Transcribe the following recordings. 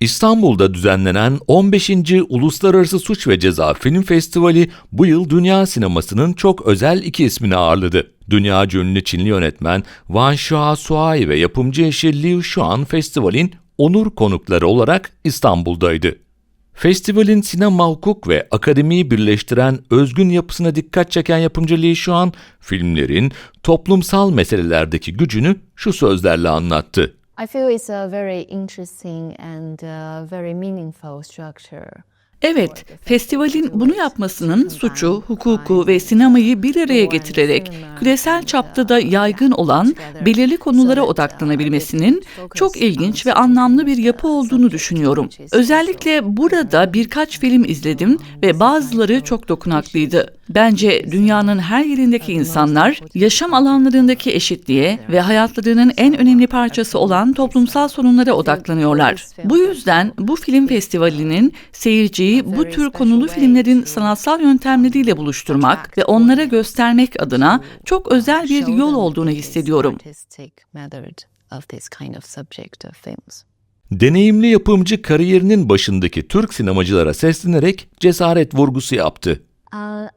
İstanbul'da düzenlenen 15. Uluslararası Suç ve Ceza Film Festivali bu yıl dünya sinemasının çok özel iki ismini ağırladı. Dünya ünlü Çinli yönetmen Wang Xiaosuai ve yapımcı eşi Liu Xuan festivalin onur konukları olarak İstanbul'daydı. Festivalin sinema hukuk ve akademiyi birleştiren özgün yapısına dikkat çeken yapımcı Lee Xuan, filmlerin toplumsal meselelerdeki gücünü şu sözlerle anlattı. I feel it's a very interesting and uh, very meaningful structure. Evet, festivalin bunu yapmasının suçu, hukuku ve sinemayı bir araya getirerek küresel çapta da yaygın olan belirli konulara odaklanabilmesinin çok ilginç ve anlamlı bir yapı olduğunu düşünüyorum. Özellikle burada birkaç film izledim ve bazıları çok dokunaklıydı. Bence dünyanın her yerindeki insanlar yaşam alanlarındaki eşitliğe ve hayatlarının en önemli parçası olan toplumsal sorunlara odaklanıyorlar. Bu yüzden bu film festivalinin seyirciyi bu tür konulu filmlerin sanatsal yöntemleriyle buluşturmak ve onlara göstermek adına çok özel bir yol olduğunu hissediyorum. Deneyimli yapımcı kariyerinin başındaki Türk sinemacılara seslenerek cesaret vurgusu yaptı. Uh,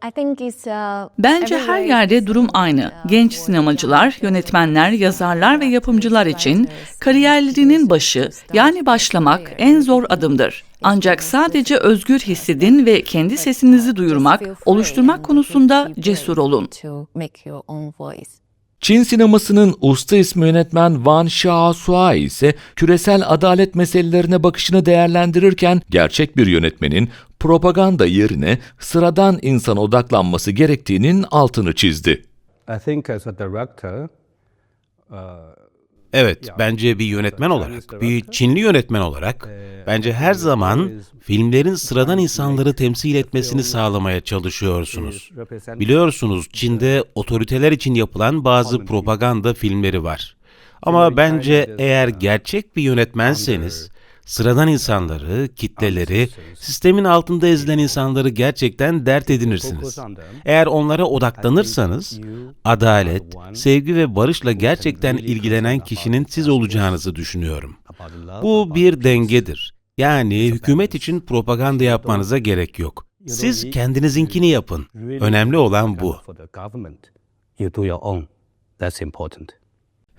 uh, Bence her yerde durum aynı. uh, Genç sinemacılar, yönetmenler, yazarlar ve yapımcılar için kariyerlerinin başı yani başlamak en zor adımdır. Ancak sadece özgür hissedin ve kendi sesinizi duyurmak, oluşturmak konusunda cesur olun. Çin sinemasının usta ismi yönetmen Wang Xiaosuai ise küresel adalet meselelerine bakışını değerlendirirken gerçek bir yönetmenin propaganda yerine sıradan insan odaklanması gerektiğinin altını çizdi. I think as a director, Evet, bence bir yönetmen olarak, bir Çinli yönetmen olarak, bence her zaman filmlerin sıradan insanları temsil etmesini sağlamaya çalışıyorsunuz. Biliyorsunuz Çin'de otoriteler için yapılan bazı propaganda filmleri var. Ama bence eğer gerçek bir yönetmenseniz, sıradan insanları, kitleleri, sistemin altında ezilen insanları gerçekten dert edinirsiniz. Eğer onlara odaklanırsanız, adalet, sevgi ve barışla gerçekten ilgilenen kişinin siz olacağınızı düşünüyorum. Bu bir dengedir. Yani hükümet için propaganda yapmanıza gerek yok. Siz kendinizinkini yapın. Önemli olan bu. you do your own. That's important.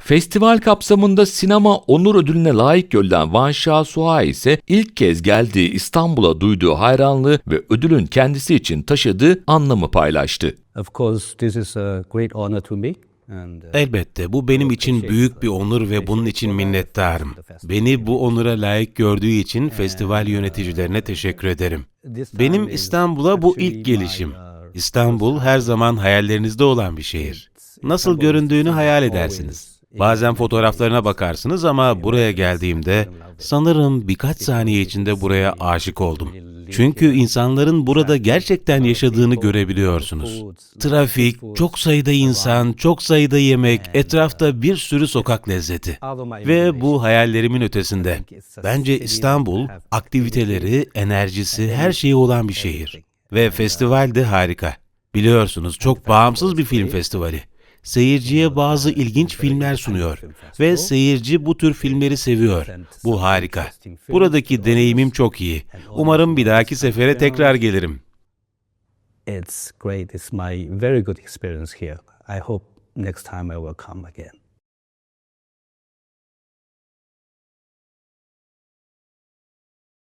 Festival kapsamında sinema onur ödülüne layık görülen Wang Xiaosuai ise ilk kez geldiği İstanbul'a duyduğu hayranlığı ve ödülün kendisi için taşıdığı anlamı paylaştı. Of course, this is a great honor to me. Uh, Elbette bu benim için büyük bir onur ve bunun için minnettarım. Beni bu onura layık gördüğü için festival yöneticilerine teşekkür ederim. Benim İstanbul'a bu ilk gelişim. İstanbul her zaman hayallerinizde olan bir şehir. Nasıl göründüğünü hayal edersiniz. Bazen fotoğraflarına bakarsınız ama buraya geldiğimde sanırım birkaç saniye içinde buraya aşık oldum. Çünkü insanların burada gerçekten yaşadığını görebiliyorsunuz. Trafik, çok sayıda insan, çok sayıda yemek, etrafta bir sürü sokak lezzeti. Ve bu hayallerimin ötesinde. Bence İstanbul, aktiviteleri, enerjisi, her şeyi olan bir şehir. Ve festival de harika. Biliyorsunuz çok bağımsız bir film festivali. Seyirciye bazı ilginç filmler sunuyor ve seyirci bu tür filmleri seviyor. Bu harika. Buradaki deneyimim çok iyi. Umarım bir dahaki sefere tekrar gelirim. it's great. It's my very good experience here. I hope next time I will come again.